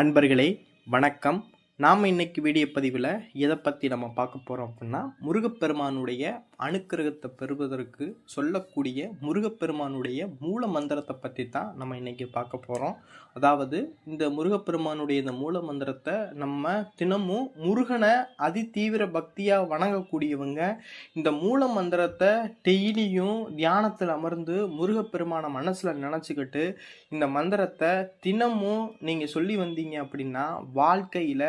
அன்பர்களே வணக்கம். நாம் இன்னைக்கு வீடியோ பதிவில் எதை பற்றி நம்ம பார்க்க போகிறோம் அப்படின்னா முருகப்பெருமானுடைய அணுக்கிரகத்தை பெறுவதற்கு சொல்லக்கூடிய முருகப்பெருமானுடைய மூல மந்திரத்தை பற்றி தான் நம்ம இன்னைக்கு பார்க்க போகிறோம் அதாவது இந்த முருகப்பெருமானுடைய இந்த மூல மந்திரத்தை நம்ம தினமும் முருகனை அதி தீவிர பக்தியாக வணங்கக்கூடியவங்க இந்த மூல மந்திரத்தை டெய்லியும் தியானத்தில் அமர்ந்து முருகப்பெருமானை மனசில் நினச்சிக்கிட்டு இந்த மந்திரத்தை தினமும் நீங்கள் சொல்லி வந்தீங்க அப்படின்னா வாழ்க்கையில்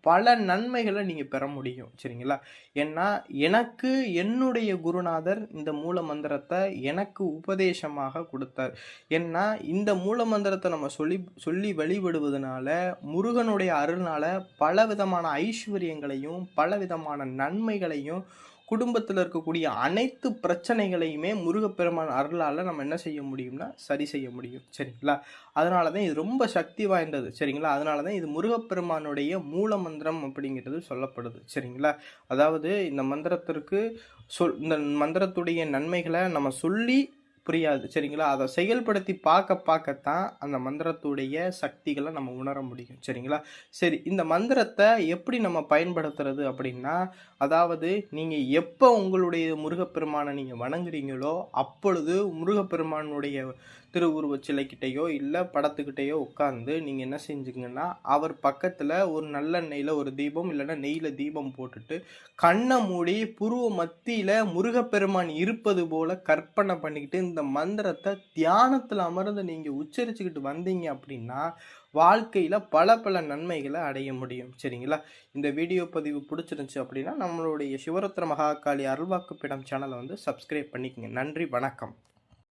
பல நன்மைகளை நீங்கள் பெற முடியும் சரிங்களா? ஏன்னா எனக்கு என்னுடைய குருநாதர் இந்த மூல மந்திரத்தை எனக்கு உபதேசமாக கொடுத்தார். ஏன்னா இந்த மூல மந்திரத்தை நம்ம சொல்லி சொல்லி வழிபடுவதனால முருகனுடைய அருள்னால பல விதமான ஐஸ்வர்யங்களையும் பல விதமான நன்மைகளையும் குடும்பத்தில் இருக்கக்கூடிய அனைத்து பிரச்சனைகளையுமே முருகப்பெருமான் அருளால் நம்ம என்ன செய்ய முடியும்னா சரி செய்ய முடியும் சரிங்களா? அதனால தான் இது ரொம்ப சக்தி வாய்ந்தது சரிங்களா? அதனால தான் இது முருகப்பெருமானுடைய மூல மந்திரம் அப்படிங்கிறது சொல்லப்படுது. சரிங்களா? அதாவது இந்த மந்திரத்திற்கு சொல் இந்த மந்திரத்துடைய நன்மைகளை நம்ம சொல்லி புரியாது. சரிங்களா? அதை செயல்படுத்தி பார்க்க பார்க்கத்தான் அந்த மந்திரத்துடைய சக்திகளை நம்ம உணர முடியும். சரிங்களா? சரி இந்த மந்திரத்தை எப்படி நம்ம பயன்படுத்துறது அப்படின்னா அதாவது நீங்கள் எப்போ உங்களுடைய முருகப்பெருமானை நீங்கள் வணங்குறீங்களோ அப்பொழுது முருகப்பெருமானுடைய திருவுருவ சிலைக்கிட்டேயோ இல்லை படத்துக்கிட்டேயோ உட்காந்து நீங்கள் என்ன செஞ்சுங்கன்னா அவர் பக்கத்தில் ஒரு நல்லெண்ணெயில் ஒரு தீபம் இல்லைன்னா நெய்யில் தீபம் போட்டுட்டு கண்ணை மூடி புருவ மத்தியில் முருகப்பெருமான் இருப்பது போல கற்பனை பண்ணிக்கிட்டு இந்த மந்திரத்தை தியானத்தில் அமர்ந்து நீங்கள் உச்சரிச்சுக்கிட்டு வந்தீங்க அப்படின்னா வாழ்க்கையில் பல பல நன்மைகளை அடைய முடியும். சரிங்களா? இந்த வீடியோ பதிவு பிடிச்சிருந்துச்சி அப்படின்னா நம்மளுடைய சிவரத்ன மகாகாளி அருள்வாக்குப்பிடம் சேனலை வந்து சப்ஸ்கிரைப் பண்ணிக்கோங்க. நன்றி வணக்கம்.